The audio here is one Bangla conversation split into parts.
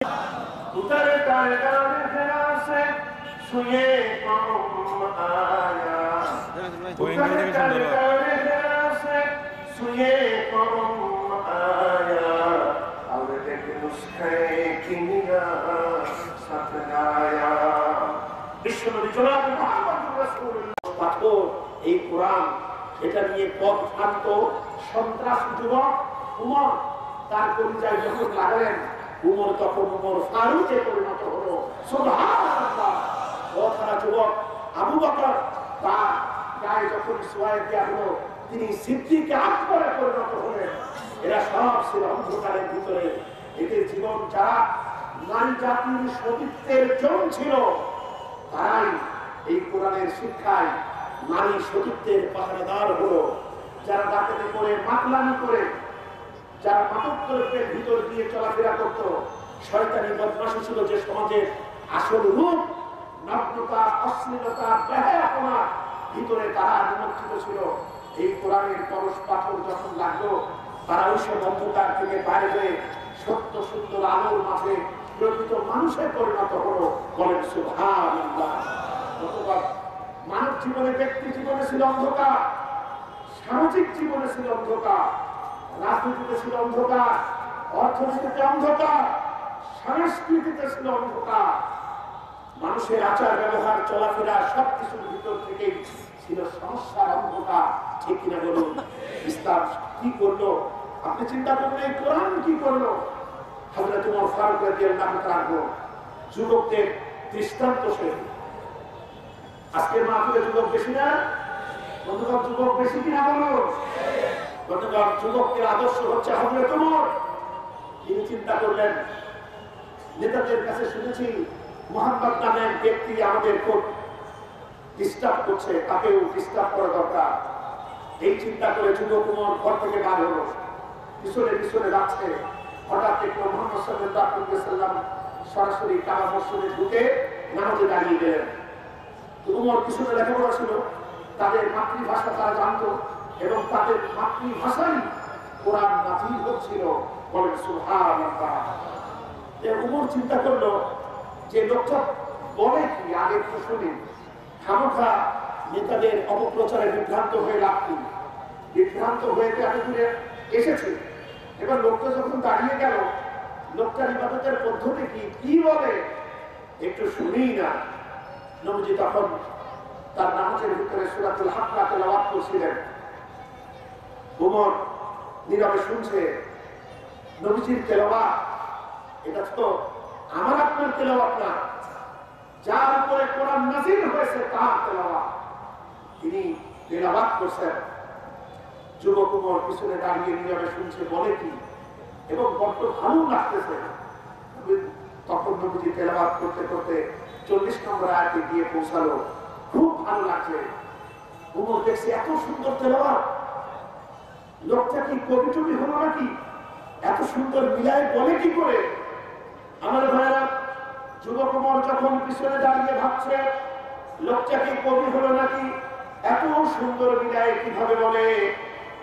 उतर कर गाने से सुए कौम आया उतर कर गाने से सुए कौम आया और एक नुस्खे किमिया सतनाया বিশ্বনবী জনাব মুহাম্মদ রাসূলুল্লাহ পাথর এই কোরআন এটা নিয়ে পথ ভ্রান্ত সন্ত্রাস যুবক উমর তার পরিচয় যখন লাগালেন উমর তখন উমর ফারুকে পরিণত হলো। কথারা যুবক, আবু বকর তার গায়ে যখন সোয়াই দেওয়া হলো, তিনি সিদ্দিকে আকবরে পরিণত হলেন। এরা সব ছিল অন্ধকারের ভিতরে। এদের জীবন যারা নারী জাতির সতীত্বের জন ছিল, তারাই এই কোরআনের শিক্ষায় নারী সতীত্বের পাহারাদার হলো। যারা ডাকাতি করে, মাতলামি করে যারা মাদকদ্রব্যের ভিতর দিয়ে চলাফেরা করত, শয়তানি বদমাশি ছিল যে সমাজের আসল রূপ, নগ্নতা, অশ্লীলতা বেহায়াপনা ভিতরে তারা নিমজ্জিত ছিল। এই কোরআনের পরশ পাথর যখন লাগল, তারা ওইসব অন্ধকার থেকে বাইরে হয়ে সত্য সুন্দর আলোর মাঝে প্রকৃত মানুষের পরিণত হলো। বলেন, সুবহানাল্লাহ। মানব জীবনে, ব্যক্তি জীবনে ছিল অন্ধকার, সামাজিক জীবনে ছিল অন্ধকার। রাজনীতিতে ছিল অন্ধকার, অর্থনীতিতে অন্ধকার, সংস্কৃতিতে ছিল অন্ধকার। মানুষের আচার ব্যবহার, চলাফেরা সবকিছুর ভিতর থেকেই ছিল সমস্যার অন্ধকার। ঠিক কিনা বলুন? ইসলাম কি করল? আপনি চিন্তা করবেন এই কোরআন কি করল? হাজরা তোমার ফারুক রাদিয়াল্লাহু তাআলা যুবকদের দৃষ্টান্ত সে। আজকের মাহফিলে যুবক বেশি না? বন্ধুগণ, যুবক বেশি কিনা বলো বন্ধুগণ যুবকদের আদর্শ হচ্ছে হজরত ওমর তিনি চিন্তা করলেন, নেতাদের কাছে শুনেছি মোহাম্মদ নামের ব্যক্তি আমাদের খুব ডিস্টার্ব করছে, তাকেও ডিস্টার্ব করা দরকার। এই চিন্তা করে যুবক ওমর ঘর থেকে বার হলো। পিছনে পিছনে যাচ্ছে। হঠাৎ দেখল মোহাম্মদ সাল্লাম সরাসরি কাবা মসজিদে ঢুকে নামাজে দাঁড়িয়ে গেলেন। উমর পিছনে লেখাপড়া ছিল, তাদের মাতৃভাষা তারা জানতো। এবং তাদের মাতৃভাষাই কোরআন নাজিল হচ্ছিল সুবহানাল্লাহ। যে উমর চিন্তা করল, যে লোকটা বলে কি আগে একটু শুনি খামোখা নেতাদের অপপ্রচারে বিভ্রান্ত হয়ে লাভ বিভ্রান্ত হয়ে এত দূরে এসেছে? এবার লোকটা যখন দাঁড়িয়ে গেল, লোকটার ইবাদতের পদ্ধতি কি? কি বলে? একটু শুনেই না। নবজি তখন তার নামাজের ভিতরে সুরাতুল হাক্কা তেলাওয়াত করছিলেন। উমর নীরবে শুনছে, নবীজির তেলাওয়াত, এটা তো আমার আপনার তেলাওয়াত না। যার উপরে কোরআন নাজিল হয়েছে, তার তেলাওয়াত। তিনি তেলাওয়াত করছেন। যুবক উমর পিছনে দাঁড়িয়ে নীরবে শুনছে, বলে কি? এবং বড্ড ভালো লাগতেছে। তখন নবীজি তেলাওয়াত করতে করতে চল্লিশ নম্বর আয়াতে গিয়ে পৌঁছালো। খুব ভালো লাগছে। উমর দেখছে, এত সুন্দর তেলাওয়াত। লোকটা কি কবি টবি হলো নাকি? এত সুন্দর মিলায় বলে কি করে? আমার ভাইরা যুবকুমার যখন পিছনে দাঁড়িয়ে ভাবছে, লোকটা কি কবি হলো নাকি? এত সুন্দর মিলায় কীভাবে বলে?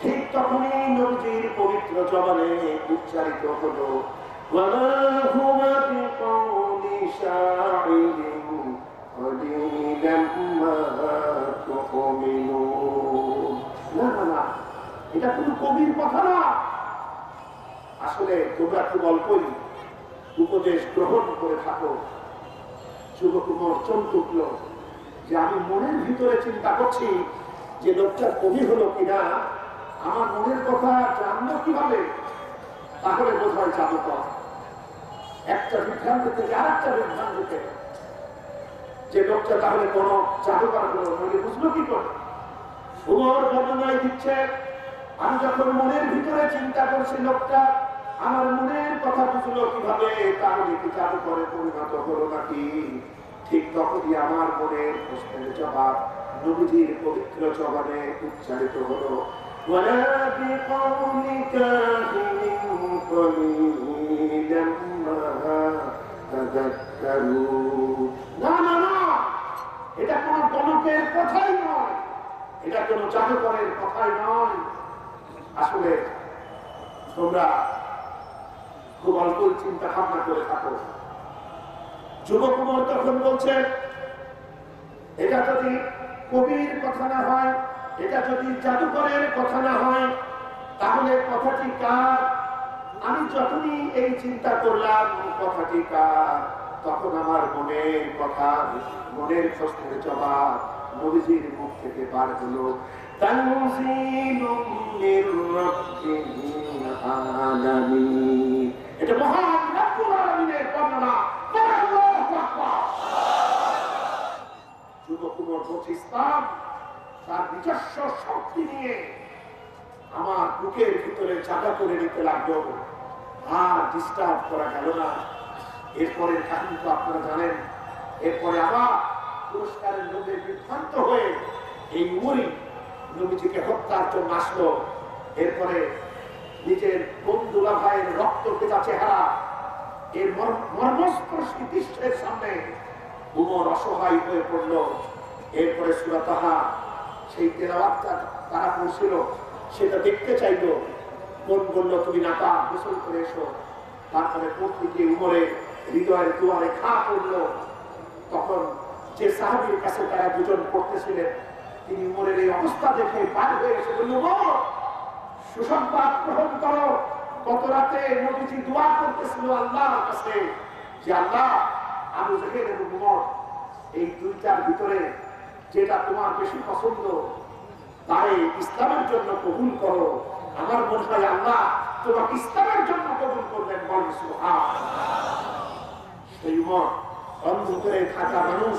ঠিক তখনই নদীর পবিত্র জবানে উচ্চারিত হলো না না না। এটা কোনো কবির কথা না। আসলে তোমরা খুব অল্পই উপদেশ গ্রহণ করে থাকো। যুবক উমর চমক উঠল যে আমি মনের ভিতরে চিন্তা করছি যে লোকটা কবি হলো কিনা। আমার মনের কথা জানলো কীভাবে? তাহলে বোধ হয় জাদুকর একটা বিভ্রান্ত থেকে আর একটা বিভ্রান্তিতে যে লোকটা তাহলে কোন জাদুকর হলো নইলে বুঝলো কি করে? উমর বর্ণনায় দিচ্ছে আমি যখন মনের ভিতরে চিন্তা করছি, লোকটা আমার মনের কথা বুঝলো কীভাবে তার নীতি চালু করে পরিণত হলো নাকি? ঠিক তখনই আমার মনের প্রশ্নের জবাব নবীজির পবিত্র জবানে উচ্চারিত হলো এটা কোন জাদুকরের কথাই নয়। আসলে তোমরা খুব অল্প চিন্তা ভাবনা করে থাকো। যুবক উমর তখন বলছেন, এটা যদি কবির কথা না হয়, এটা যদি জাদুকরের কথা না হয়, তাহলে কথাটি কার? আমি যখনই এই চিন্তা করলাম, কথাটি কার? তখন আমার মনের কথা, মনের প্রশ্নের জবাব নবীজির মুখ থেকে বার হলো। এটা মহান রব্বুল আলামিনের বর্ণনা তার নিজস্ব নিয়ে আমার বুকের ভিতরে জায়গা করে নিতে লাগল আর ডিস্টার্ব করা গেল না এরপরে আপনারা জানেন এরপরে আবার পুরস্কারের লোভে বিভ্রান্ত হয়ে এই উমরি নবীজিকে হত্যার জন্য আসলো। এরপরে নিজের বন্ধুলা ভাইয়ের রক্ত ভেজা চেহারা এর মর্মস্পর্শী দৃশ্যের সামনে উমর অসহায় হয়ে পড়ল। এরপরে সুরাতাহা সেই তেলাওয়াতটা তারা পড়ছিল, সেটা দেখতে চাইলো। মন বলল, তুমি নাতা গোসল করে এসো। তারপরে পড়তে উমরে হৃদয়ের দুয়ারে খা পড়ল। তখন যে সাহাবির কাছে তারা দুজন পড়তেছিলেন তিনি উমরের এই অবস্থা দেখে বার হয়ে এসে বলল সুসংবাদ গ্রহণ করো। গত রাতে নবীজি দোয়া করতেছিল আল্লাহর কাছে যে, আল্লাহ আবু জেহেল এবং উমর এই দুইটার ভিতরে যেটা তোমার বেশি পছন্দ তারে ইসলামের জন্য কবুল করো। আমার মনে হয় আল্লাহ তোমাকে ইসলামের জন্য কবুল করবেন বলেন সুবহান সেই উমর অন্ধকারে থাকা মানুষ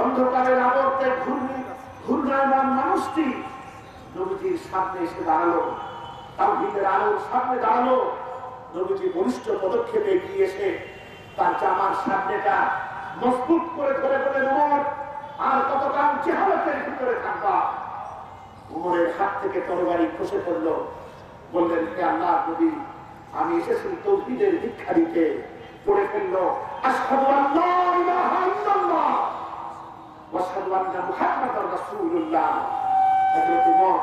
অন্ধকারের আবর্তে ঘূর্ণি ঘূর্ণায়মান মানুষটি নবীজির সামনে এসে দাঁড়াল। তাওহীদের আলোর সামনে দাঁড়াল। নবীজি বলিষ্ঠ পদক্ষেপে এগিয়ে এসে তার জামার সামনেটা মজবুত করে ধরে বলে উমর আর কতকাল চেহারাতের ভিতরে থাকবা? উমরের হাত থেকে তরবারি খসে পড়ল। বললেন, হে আল্লাহ, নবী, আমি এসেছি তৌহিদের দীক্ষা দিতে। পড়ে ফেলল, আশহাদু আল্লা ইলাহা ইল্লাল্লাহ। ওয়া আশহাদু আন্না মুহাম্মাদার রাসূলুল্লাহ। হযরত উমর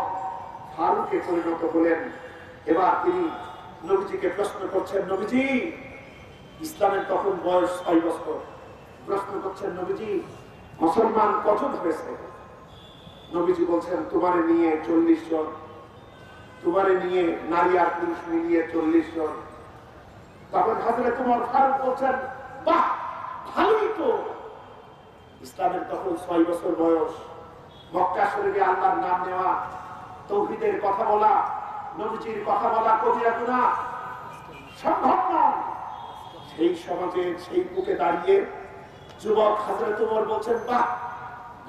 ফারুকে পরিণত হলেন। এবার তিনি নবীজিকে প্রশ্ন করছেন, নবীজি, ইসলামের তখন বয়স ছয় বছর? প্রশ্ন করছেন, নবীজি, মুসলমান কজন হয়েছে? নবীজি বলছেন, তোমারে নিয়ে চল্লিশ জন। তোমারে নিয়ে নারী আর পুরুষ মিলিয়ে চল্লিশ জন। তখন হাজরে তোমার ফারুক বলছেন, বাহ, ভালোই তো। ইসলামের তখন ছয় বছর বয়স। মক্কা শরীরে আল্লাহর নাম নেওয়া, তৌহিদের কথা বলা, নবীজির কথা বলা কবিরা গুণা সম্ভব নয় সেই সমাজে, সেই বুকে দাঁড়িয়ে যুবক হাজরে তোমার বলছেন, বাহ,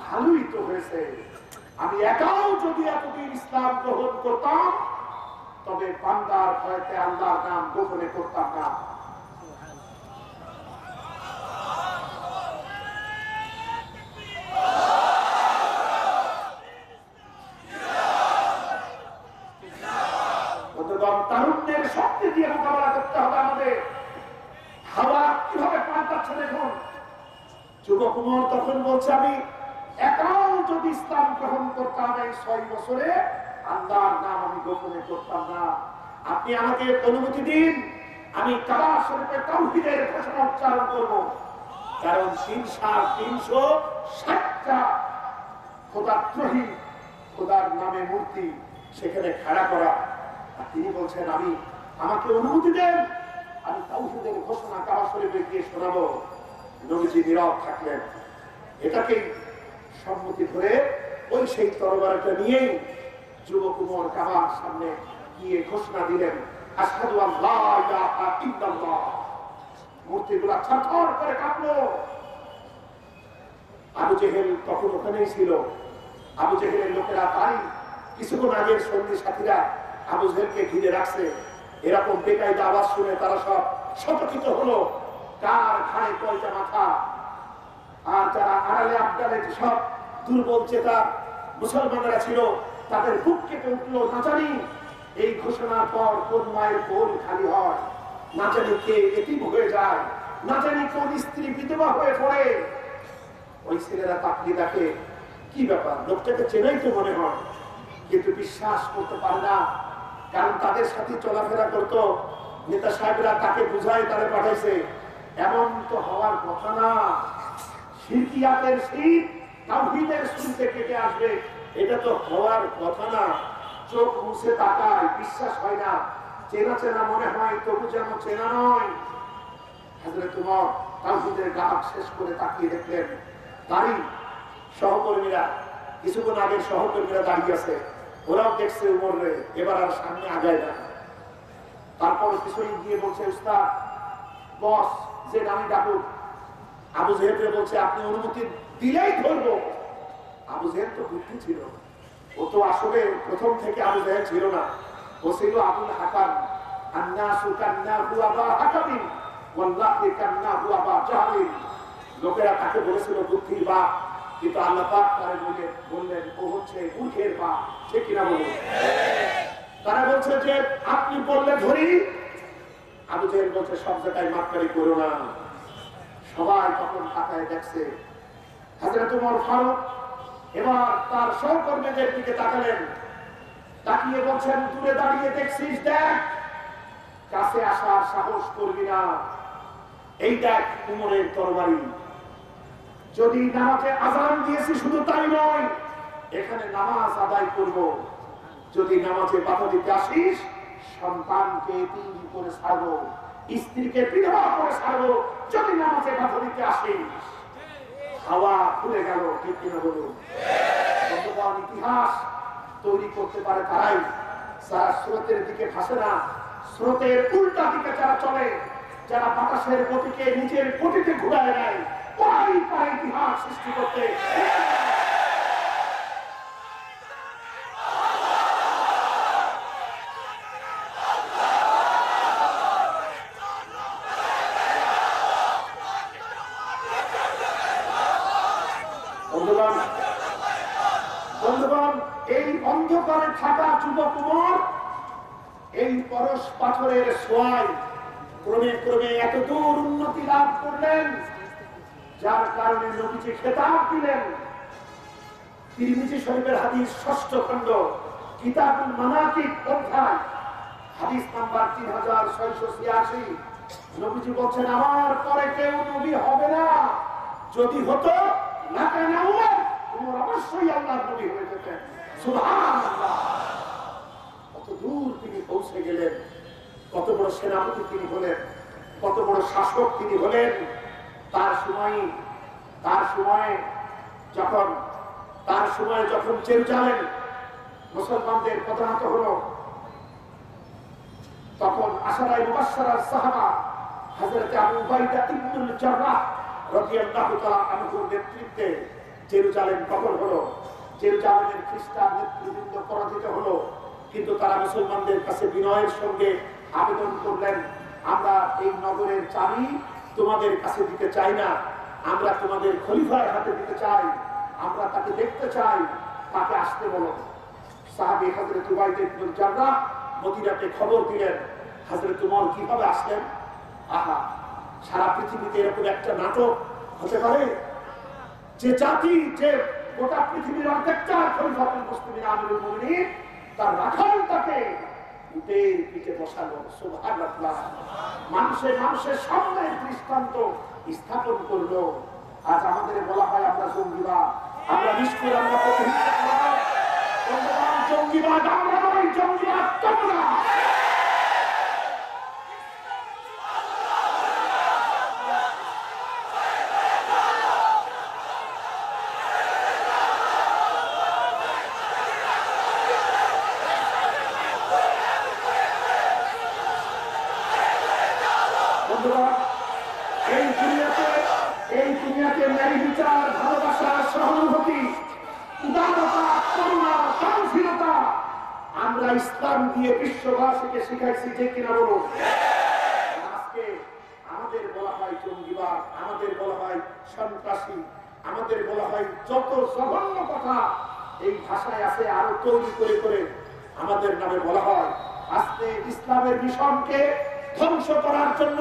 ভালোই তো হয়েছে। আমি একাও যদি এতদিন ইসলাম গ্রহণ করতাম, তবে বান্দার ভয়তে আল্লাহর নাম গোপনে করতাম না বন্ধুগণ, তারুণ্যের শক্তি দিয়ে মোকাবেলা করতে হবে আমাদের হাওয়া কীভাবে পাল্টাচ্ছে দেখুন যুবক উমর তখন বলছে, আমি একাও যদি ইসলাম গ্রহণ করতাম এই ছয় বছরে, আল্লাহর নাম আমি গোপনে করতাম না। আপনি আমাকে অনুমতি দিন, আমি কাবা শরীফের তাওহীদের ঘোষণা উচ্চারণ করব। কারণ তিন সাল তিনশো ষাটটা খোদাত্রহী খোদার নামে মূর্তি সেখানে খাড়া করা। আর তিনি বলছেন, আমি, আমাকে অনুমতি দেন, আমি তাওহীদের ঘোষণা কাবা শরীফে গিয়ে শোনাবো। নবীজি নীরব থাকলেন। এটাকে সম্মতি ধরে ওই সেই তরবারটা নিয়েই যুবক উমর কাবার সামনে গিয়ে ঘোষণা দিলেন করে কাঁপলো। তখন ছিল। লোকেরা কিছুক্ষণ সঙ্গী সাথীরা ঘিরে রাখছে। এরকম বেকায়দা আওয়াজ শুনে তারা সব সচকিত হলো। কার ঘাড়ে কয়টা মাথা? আর যারা আড়ালে আবডালে সব দুর্বল চেতা মুসলমানেরা ছিল, তাদের বুক কেটে উঠল না জানি এই ঘোষণার পর কোন মায়ের কোন খালি হয়? না জানি কে এতিম হয়ে যায়, না জানি কোন স্ত্রী বিধবা হয়ে পড়ে। ওই ছেলেরা তাকিয়ে দেখে কি ব্যাপার? লোকটাকে চেনাই তো মনে হয়। কিন্তু বিশ্বাস করতে পারে না। কারণ তাদের সাথে চলাফেরা করতো। নেতা সাহেবরা তাকে বুঝায়, তারে পাঠাইছে। এমন তো হওয়ার কথা না। শিরকিয়াতের শীত তাওহীদের শুনতে কেটে আসবে, এটা তো হওয়ার কথা না। চোখ মুছে তাকায়, বিশ্বাস হয় না। চেনা চেনা মনে হয়, তবু যেন চেনা নয়। হাজরত উমর তাওহীদের গাছ শেষ করে তাকিয়ে দেখলেন। তারই সহকর্মীরা, কিছুক্ষণ আগে সহকর্মীরা দাঁড়িয়ে আছে। ওরাও দেখছে উমর এবার আর সামনে আগায় না। তারপর পিছনে গিয়ে বলছে, উস্তাদ, বস ডাকুক। আবু বলছে, আপনি অনুমতি দিলেই ধরবো। আবু জেহেদ তো বুদ্ধি ছিল। ও তো আসলে প্রথম থেকে আবু জেহেদ ছিল না। ও ছিল আবুল লোকেরা তাকে বলে বললেন বাপ। ঠিক কিনা তারা বলছে যে, আপনি বললে ধরি আবু জেহেল সব জায়গায় মাপকারি করো না। সবাই তখন তাকায় দেখছে হাজরত উমর ফারুক এবার তার সহকর্মীদের দিকে তাকালেন। তাকিয়ে বলছেন, দূরে দাঁড়িয়ে দেখছিস, দেখ, কাছে আসার সাহস করবি না। এই দেখ উমরের তরবারি। যদি নামাজে আজান দিয়েছি, শুধু তাই নয়, এখানে নামাজ আদায় করব। যদি নামাজে বাধা দিতে আসিস সন্তানকে তিন করে ছাড়বো, স্ত্রীকে বিধবা করে ছাড়বো, যদি নামাজে বাধা দিতে আসিস হাওয়া খুলে গেল, ঠিক বলুন? বর্তমান ইতিহাস তৈরি করতে পারে তারাই। যারা স্রোতের দিকে ভাসে না, স্রোতের উল্টা দিকে যারা চলে, যারা বাতাসের গতিকে নিজের গতিতে ঘুরায় নেয় তারাই পারে ইতিহাস সৃষ্টি করতে বন্ধুগণ বন্ধুগণ এই অন্ধকারে থাকা যুবক কুমার এই পরশ পাথরের সোয়াই ক্রমে ক্রমে এত দূর উন্নতি লাভ করলেন যার কারণে নবীজি খেতাব দিলেন শরীফের হাদিস ষষ্ঠ খণ্ড, কিতাবুল মানাকিব অধ্যায়, হাদিস নাম্বার তিন হাজার ছয়শো নবীজি বলছেন, আমার পরে কেউ নবী হবে না। যদি হতো, না কেন অবশ্যই আল্লাহর নবী হয়ে যেতেন। কত দূর তিনি পৌঁছে গেলেন। কত বড় সেনাপতি তিনি হলেন। কত বড় শাসক তিনি হলেন। তার সময়, তার সময়ে যখন তার সময় যখন জেরুজালেম মুসলমানদের প্রধানত হলো, তখন আশারাই মুবাশশারার সাহাবা হযরত আবু উবাইদা ইবনুল জাররাহ রাদিয়াল্লাহু তাআলা আনহুর নেতৃত্বে জেরুজালেম দখল হলো। জেরুজালেমের খ্রিস্টান নেতৃবৃন্দ পরাজিত হলো। কিন্তু তারা মুসলমানদের কাছে বিনয়ের সঙ্গে আবেদন করলেন, আমরা এই নগরের চাবি তোমাদের কাছে দিতে চাই না। আমরা তোমাদের খলিফার হাতে দিতে চাই। আমরা তাকে দেখতে চাই, তাকে আসতে বলো। সাহাবি হজরত উবাইদ ইবনুল জাররাহ মদিনাতে খবর দিলেন হজরত উমর কীভাবে আসলেন? আহা, সারা পৃথিবীতে এরকম একটা নাটক হতে পারে? যে জাতি, যে গোটা পৃথিবীর অর্ধেকটা খলিফাতুল মুসলিমিন আমিরুল মুমিনিন, তার রাখালটাকে উটের পিঠে বসালো মানুষের মানুষের সামনে দৃষ্টান্ত স্থাপন করল। আজ আমাদের বলা হয় আমরা জঙ্গিবাদ। আমরা নিষ্ঠুর আমরা প্রতিহিংসা করা জঙ্গিবাদ আমরা নয় জঙ্গিবাদ তোমরা বন্ধুগণ, এই দুনিয়াতে এই দুনিয়াতে ন্যায় বিচার ভালোবাসা সহানুভূতি উদারতা করুণা সহনশীলতা আমরা ইসলাম দিয়ে বিশ্ববাসীকে শিখাইছি যে কিনা বলুন আজকে আমাদের বলা হয় জঙ্গিবাদ আমাদের বলা হয় সন্ত্রাসী আমাদের বলা হয় যত জঘন্য কথা এই ভাষায় আছে আরও তৈরি করে করে আমাদের নামে বলা হয় আজকে ইসলামের মিশনকে ধ্বংস করার জন্য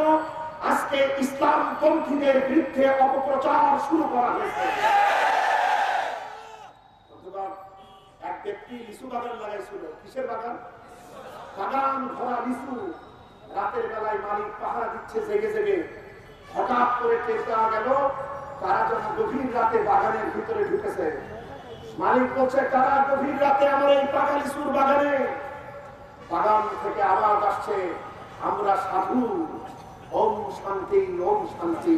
আজকে ইসলাম পন্থীদের বিরুদ্ধে অপপ্রচার শুরু করা হয়েছে এক ব্যক্তি লিচু বাগান লাগাইছিল। কিসের বাগান? বাগান ভরা লিচু। রাতের বেলায় মালিক পাহারা দিচ্ছে জেগে জেগে। হঠাৎ করে টের পাওয়া গেল, তারা যেন গভীর রাতে বাগানের ভিতরে ঢুকেছে। মালিক বলছে, তারা গভীর রাতে আমার এই পাকা লিচুর বাগানে। বাগান থেকে আওয়াজ আসছে, আমরা সাধু। ওম শান্তি ওম শান্তি।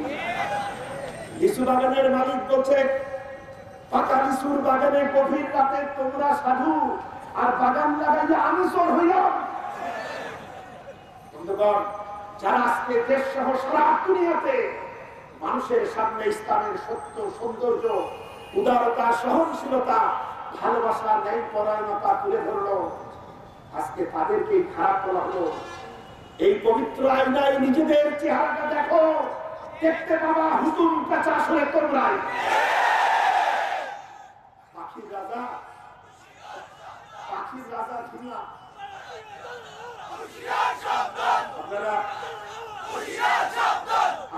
লিচু বাগানের মালিক বলছে যারা আজকে দেশ সহ মানুষের সামনে ইসলামের সত্য, সৌন্দর্য, উদারতা, সহনশীলতা, ভালোবাসা ন্যায় পরায়ণতা তুলে ধরলো, আজকে তাদেরকে খারাপ বলা হলো। এই পবিত্র আয়নায় নিজেদের চেহারাটা দেখো, দেখতে পাবা হুতুম পেঁচা আসলে তোমরাই পাখির রাজা পাখির রাজা ঝিমলা আপনারা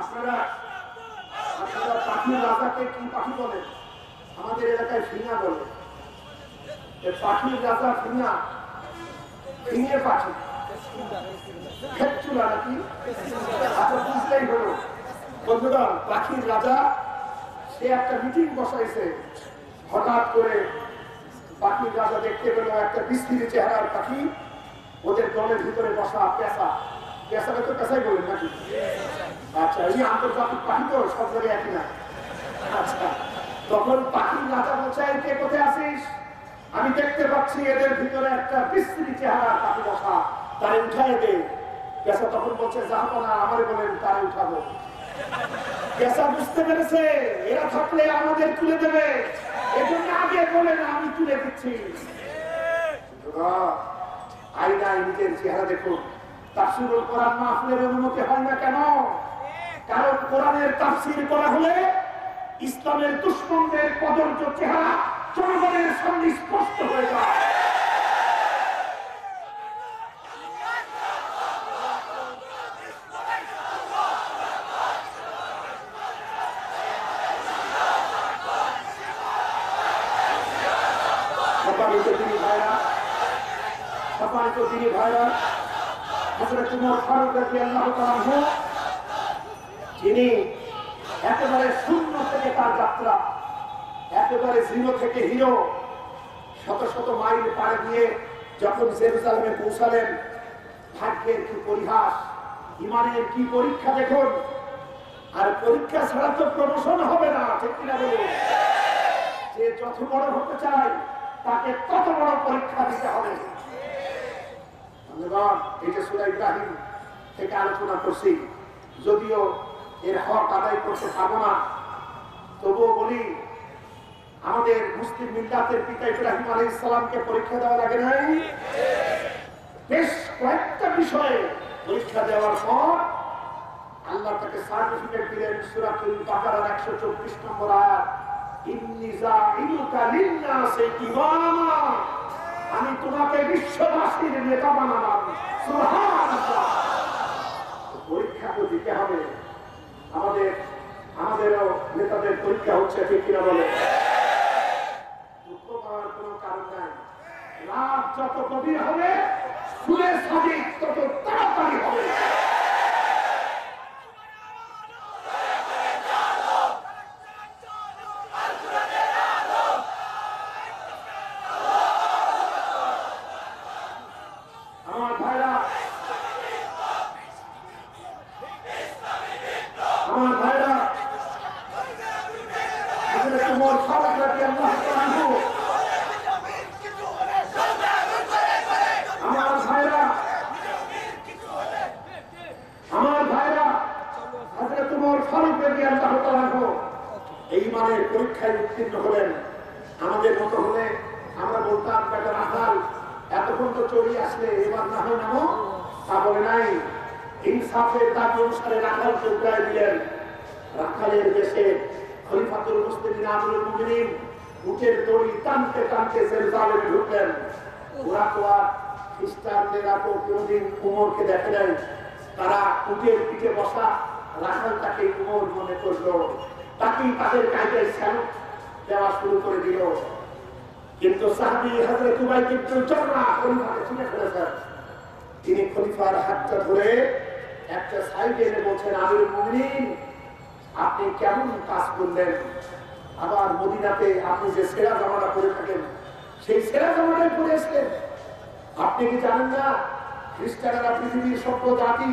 আপনারা পাখির রাজাকে কি পাখি বলেন আমাদের এলাকায় ফিঙা বলে। পাখির রাজা ফিঙা ফিঙে পাখি। খেচ্চুলা নাকি? আচ্ছা বুঝলেই পাখির রাজা, সে একটা মিটিং বসাইছে। হঠাৎ করে পাখির রাজা দেখতে পেল একটা বিস্তৃতি চেহারার পাখি। ওদের দলের ভিতরে বসা পেশা পেশাটা তো পেশাই বলেন নাকি? আচ্ছা এই আন্তর্জাতিক পাখি তো সব জায়গায় একই না। আচ্ছা তখন পাখির রাজা বলছে কে কোথায় আসিস আমি দেখতে পাচ্ছি এদের ভিতরে একটা বিস্তৃতি চেহারা পাখি বসা তাই উঠাই দে। পেশা তখন বলছে যাব না, আমারে বলেন তাই উঠাবো। পেশা বুঝতে পেরেছে, এরা থাকলে আমাদের তুলে দেবে। এজন্য আগে বলেন, আমি তুলে দিচ্ছি। আইনায় নিজের চেহারা দেখুন। তাফসিরুল কোরআন মাহফিলের অনুমতি হয় না কেন? কারণ কোরআনের তাফসির করা হলে ইসলামের দুশ্মনদের কদর্য চেহারা জনগণের সামনে স্পষ্ট হয়ে যায়। তিনি ভাইরা একেবারে শূন্য থেকে তার যাত্রা। একেবারে জিরো থেকে হিরো, শত শত মাইল পাড়ে দিয়ে যখন জেরুজালেমে পৌঁছালেন, ভাগ্যের কি পরিহাস, ইমানের কি পরীক্ষা দেখুন? আর পরীক্ষা ছাড়া তো প্রমোশন হবে না, ঠিক কিনা বলুন? যে যত বড় হতে চায়, তাকে তত বড় পরীক্ষা দিতে হবে। এই যে সুরা ইব্রাহিম থেকে আলোচনা করছি। যদিও এর হক আদায় করতে পারব না তবুও বলি, আমাদের মুসলিম মিল্লাতের পিতা ইব্রাহিম আলী ইসলামকে পরীক্ষা দেওয়া লাগে নাই? বেশ কয়েকটা বিষয়ে পরীক্ষা দেওয়ার পর আল্লাহ তাকে সার্টিফিকেট দিলেন সুরাতুল বাকারার একশো চব্বিশ নম্বর আমি তোমাকে বিশ্ববাসীর নেতা বানালাম। পরীক্ষা তো দিতে হবে। আমাদের আমাদেরও নেতাদের পরীক্ষা হচ্ছে ঠিক কিনা বলে যত গভীর হবে তত তাড়াতাড়ি হবে। আমার ভাইরা, আমার ভাইরা আসলে তোমার ফারুক রাদিয়াল্লাহু তাআলা আনহু আমার ভাইরা আমার ভাইরা হযরত ওমর ফারুক রাদিয়াল্লাহু তাআলা আনহু এই মানের পরীক্ষায় উত্তীর্ণ হলেন। আমাদের মতো হলে আমরা বলতাম বেটা রাখাল এতক্ষণ তো চড়িয়ে আসলে, এবার না হয় নামো। তা বলে নাই। ইনসাফের দাবি অনুসারে রাখালকে উপায় দিলেন। রাখালের দেশে খলিফাতুল মুসলিমিন আমিরুল মুমিনিন উটের দড়ি টানতে টানতে জেরুজালেমে ঢুকলেন। ওরা তো আর খ্রিস্টানদের তো কোনোদিন উমরকে দেখে নাই। তারা উটের পিঠে বসা রাখাল তাকে উমর মনে করল। তাকেই তাদের কায়দায় স্যালুট দেওয়া শুরু করে দিল। কিন্তু সাহাবি হাজরত উবাই কিন্তু চররা পরিমাণে চিনে ফেলেছেন। তিনি খলিফার হাতটা ধরে একটা সাইডে এনে বলছেন, আমির মুমিনিন, আপনি কেমন কাজ করলেন? আবার মদিনাতে আপনি যে সেরা জামাটা পরে থাকেন, সেই সেরা জামাটাই পরে আসলেন আপনি কি জানেন না, খ্রিস্টানেরা পৃথিবীর সভ্য জাতি?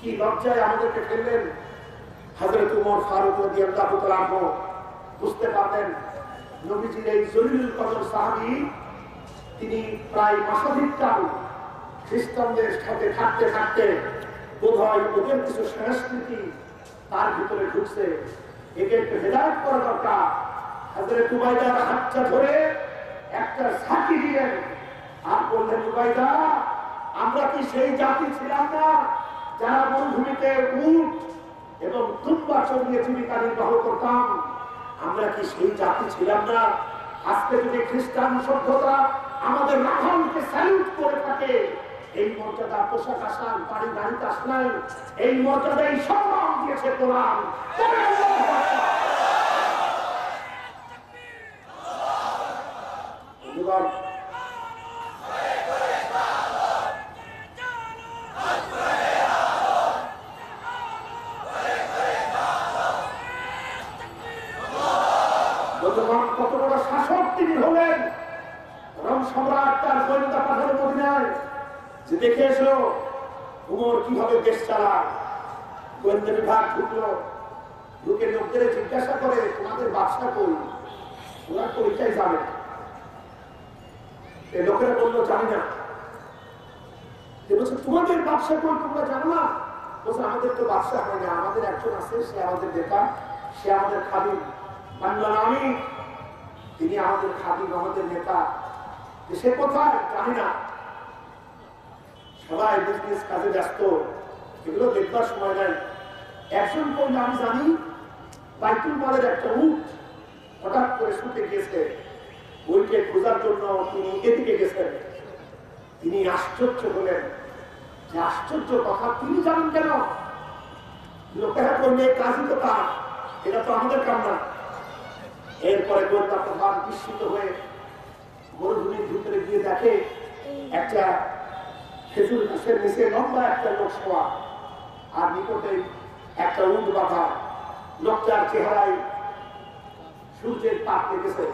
কি লজ্জায় আমাদেরকে ফেললেন? হাজরত উমর ফারুক আনহু বুঝতে পারলেন নবীজির এই জলিল কদর সাহাবী, তিনি প্রায় মাসাধিক কাল খ্রিস্টানদের সাথে থাকতে থাকতে বোধ হয় ওদের কিছু সংস্কৃতি তার ভিতরে ঢুকছে। একে একটু হেদায়ত করা দরকার। হাজরে তুবাইদার হাতটা ধরে একটা সাথী দিলেন। আর বললেন তুবাইদা আমরা কি সেই জাতি ছিলাম না যারা মরুভূমিতে উঠ এবং তুম্বা চড়িয়ে জীবিকা নির্বাহ করতাম। আমরা কি সেই জাতি ছিলাম না? আজকে যদি খ্রিস্টান সভ্যতা আমাদের রাখালকে স্যালুট করে থাকে, এই মর্যাদা পোশাক আসান বাড়ি গাড়িতে আসলাই এই মর্যাদা এই সম্মান দিয়েছে কোরআন। তবে আল্লাহু আকবার। বন্ধুগণ, বর্তমান কত বড় শাসক তিনি হলেন রং সম্রাট তার গোয়েন্দা পাঠানো মদিনায় যে দেখে এসো উমর কীভাবে দেশ চালায়? গোয়েন্দা বিভাগ ঢুকলো। ঢুকে লোকদের জিজ্ঞাসা করে, তোমাদের ব্যবসা কই? ওরা পরিচয় জানে। এই লোকেরা বলল, জানি না। বলছে, তোমাদের ব্যবসা কই? তোমরা জানো না? বলছে, আমাদের তো ব্যবসা হয় না। আমাদের একজন আছে, সে আমাদের নেতা। সে আমাদের খাদিম। মানলাম আমি। তিনি আমাদের খাদিম, আমাদের নেতা। সে কোথায়? জানি না। সবাই বিজনেস কাজে ব্যস্ত। এগুলো দেখবার সময় নাই। একজন করলে আমি জানি বাইতুল মালের একটা উঠ হঠাৎ করে শুতে গিয়েছে। ওইকে খোঁজার জন্য তিনি এদিকে গেছেন। তিনি আশ্চর্য হলেন। যে আশ্চর্য কথা তিনি জানেন কেন? লোকেরা করলে কাজই তো তার। এটা তো আমাদের কাম না। এরপরে গোয়েন্দা প্রধান বিস্মিত হয়ে মরুভূমির ভিতরে গিয়ে দেখে একটা খেজুর গাছের নিচে লম্বা একটা লোক শোয়া, আর নিকটে একটা উট বাঁধা, লোকটার চেহারায় সূর্যের তাপ লেগেছে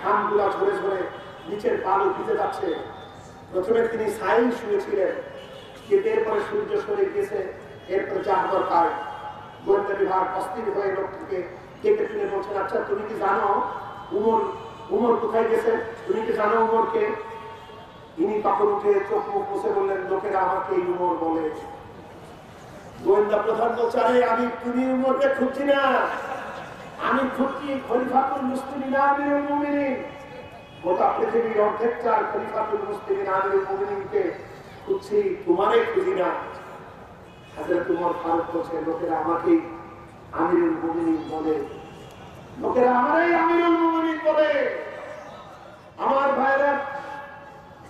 ঘামগুলা ঝরে ঝরে নিচের পালু ভিজে যাচ্ছে। প্রথমে তিনি সাইন শুয়েছিলেন কিন্তু এরপরে সূর্য সরে গেছে এরপরে জাহাবার পায় গোয়েন্দা বিভাগ অস্থির হয়ে লোকটিকে ডেকে শুনে বলছেন আচ্ছা তুমি কি জানো উমর উমর কোথায় গেছে? তুমি কি জানো উমরকে? ইনি তখন উঠে চোখ মুখ মুছে বললেন, লোকেরা আমাকে এই উমর বলে। গোয়েন্দা প্রধান বলছে আমি তুমি উমরকে খুঁজছি না। আমি খুঁজছি খলিফাতুল মুসলিমিন আমিরুল মুমিনিন। গোটা পৃথিবীর অর্ধেক চার খলিফাতুল মুসলিমিন আমিরুল মুমিনিনকে খুঁজছি, তোমারে খুঁজি না। হাজার তোমার ফারুক বলছে, লোকেরা আমাকে আমিরুল মুমিনিন বলে। লোকেরা আমারই আমিরুল মুমিনিন বলে। আমার ভাইরা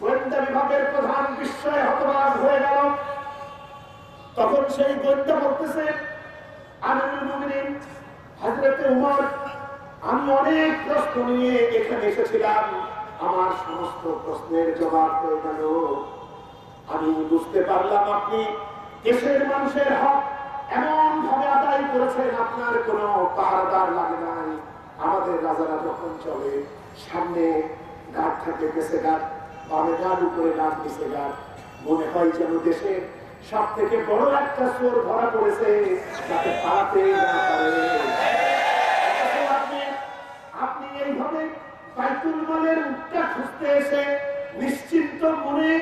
গোয়েন্দা বিভাগের প্রধান বিস্ময়ে হতবাক হয়ে গেল। তখন সেই গোয়েন্দা বলতেছে আমি অনেক প্রশ্ন নিয়ে এখানে এসেছিলাম। আমার সমস্ত প্রশ্নের জবাব হয়ে গেল। আমি বুঝতে পারলাম আপনি দেশের মানুষের হক এমন ভাবে আদায় করেছেন, আপনার কোনো পাহারাদার লাগে নাই। আমাদের রাজারা যখন চলে, সামনে গাছ থাকে, গেছে গাছ উপরে মনে হয় যেন দেশে সব থেকে বড় একটা চোর ধরা পড়েছে, যাতে পালাতে না পারে। আপনি- এইভাবে মালের উত্তর খুঁজতে এসে নিশ্চিন্ত মনে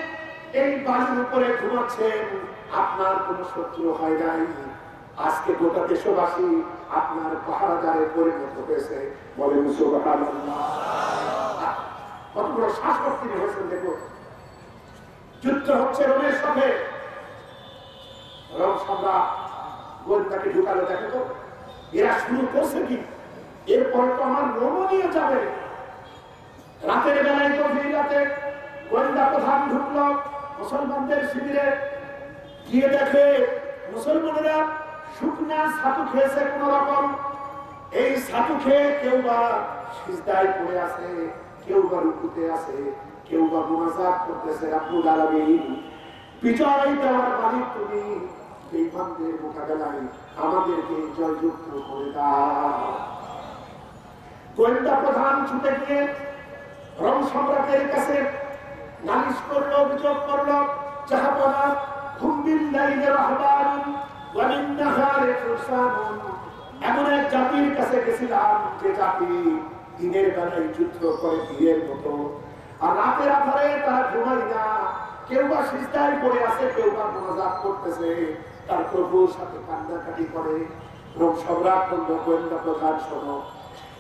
এই বাড়ির উপরে ঘুমাচ্ছেন, আপনার কোন শত্রু হয় নাই। আজকে গোটা দেশবাসী আপনার পাহারাদারে পরিণত হয়েছে। বলেন সুবহানাল্লাহ। কত বড় শাসক তিনি হয়েছেন দেখুন যুদ্ধ হচ্ছে রোমের সাথে। রোম সম্রাট গোয়েন্দাকে ঢুকালো, দেখে তো। এরা শুরু করছে কি? এরপরে তো আমার রোমও যাবে। রাতের বেলায় গভীর রাতে গোয়েন্দা প্রধান ঢুকলো মুসলমানদের শিবিরে। গিয়ে দেখে মুসলমানেরা শুকনা ছাতু খেয়েছে কোন রকম এই ছাতু খেয়ে কেউ বা সিজদায় পড়ে আছে। কেউ বা রুকুতে আছে, কেউ বা মোনাজাত করতেছে রাব্বুল আলামিন। বিজয় দেওয়ার মালিক তুমি বেইমানদের মোকাবেলায় আমাদেরকে জয়যুক্ত করে দাও। গোয়েন্দা প্রধান ছুটে গিয়ে রং সম্রাটের কাছে নালিশ করল, অভিযোগ করল জাহাপনা হুম্বিল লাইলে রাহবানুন ওয়া মিন নাহারে ফুরসানুন এমন এক জাতির কাছে গেছিলাম যে জাতি দিনের বেলায় যুদ্ধ করে দিনের মতো। আর রাতের আধারে তারা ঘুমাই না। কেউ বা সিজদায় পড়ে আছে, কেউ বা মোনাজাত করতেছে তার প্রভুর সাথে কান্নাকাটি করে। রোম সম্রাট গোয়েন্দা প্রধান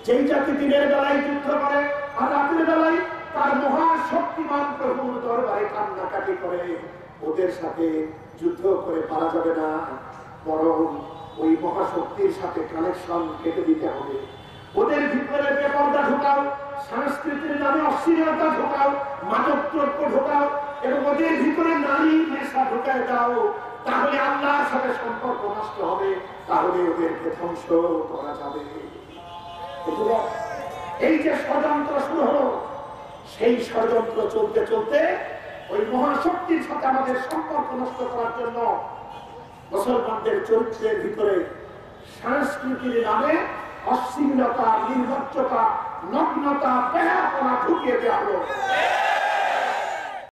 যেই জাতি দিনের বেলায় যুদ্ধ করে, আর রাতের বেলায় তার মহাশক্তিমান প্রভুর দরবারে কান্নাকাটি করে। ওদের সাথে যুদ্ধ করে পারা যাবে না। বরং ওই মহাশক্তির সাথে কানেকশন কেটে দিতে হবে। ওদের ভিতরে বেপর্দা ঢোকাও সংস্কৃতির নামে অশ্লীলতা ঢোকাও, মাদক দ্রব্য ঢোকাও, এবং ওদের ভিতরে নারী নেশা ঢোকায় দাও, তাহলে আল্লাহর সাথে সম্পর্ক নষ্ট হবে, তাহলে ওদেরকে ধ্বংস করা যাবে। এই যে ষড়যন্ত্র শুরু হলো, সেই ষড়যন্ত্র চলতে চলতে ওই মহাশক্তির সাথে আমাদের সম্পর্ক নষ্ট করার জন্য মুসলমানদের চরিত্রের ভিতরে সংস্কৃতির নামে অশ্লীলতা নির্লজ্জতা নগ্নতা পেহাপনা ঢুকিয়ে দেওয়া হলো।